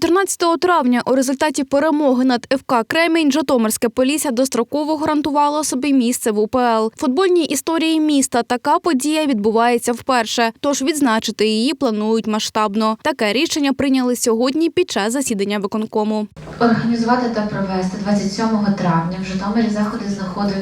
14 травня у результаті перемоги над ФК Кремінь Житомирське Полісся достроково гарантувало собі місце в УПЛ. Футбольній історії міста така подія відбувається вперше, тож відзначити її планують масштабно. Таке рішення прийняли сьогодні під час засідання виконкому. Організувати та провести 27 травня в Житомирі заходи з находу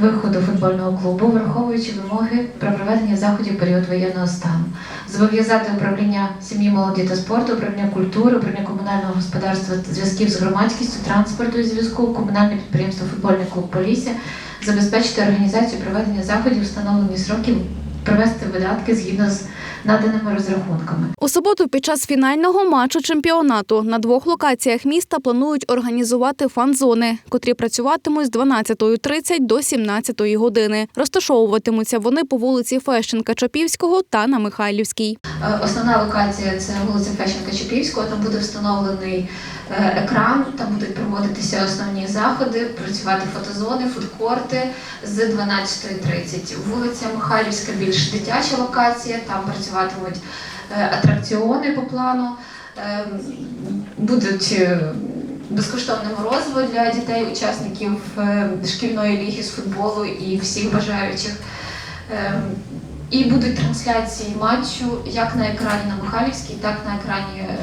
виходу футбольного клубу, враховуючи вимоги про проведення заходів період воєнного стану, зобов'язати управління сім'ї, молоді та спорту, управління культури, управління комунального господарства, зв'язків з громадськістю, транспорту і зв'язку, комунальне підприємство Футбольний клуб Полісся забезпечити організацію проведення заходів, встановлені сроків, провести видатки згідно з наданими розрахунками. У суботу під час фінального матчу чемпіонату на двох локаціях міста планують організувати фан-зони, котрі працюватимуть з 12.30 до 17 години. Розташовуватимуться вони по вулиці Фещенка Чопівського та на Михайлівській. Е, Основна локація це вулиця Фещенка Чепівського. Там буде встановлений е, екран, там будуть проводитися основні заходи, працювати фотозони, фудкорти з 12.30. Вулиця Михайлівська більш дитяча локація, там працюватимуть е, атракціони по плану. Будуть безкоштовне морозиво для дітей, учасників шкільної ліги з футболу і всіх бажаючих. І будуть трансляції матчу як на екрані на Михайлівській, так на екрані е,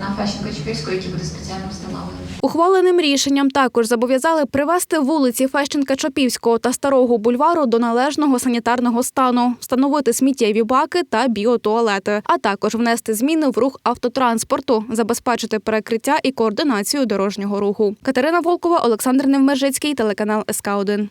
на Фещенка Чепівського, який буде спеціально встановлений. Ухваленим рішенням також зобов'язали привести вулиці Фещенка Чопівського та Старого бульвару до належного санітарного стану, встановити сміттєві баки та біотуалети, а також внести зміни в рух автотранспорту, забезпечити перекриття і координацію дорожнього руху. Катерина Волкова, Олександр Невмержицький, телеканал СК 1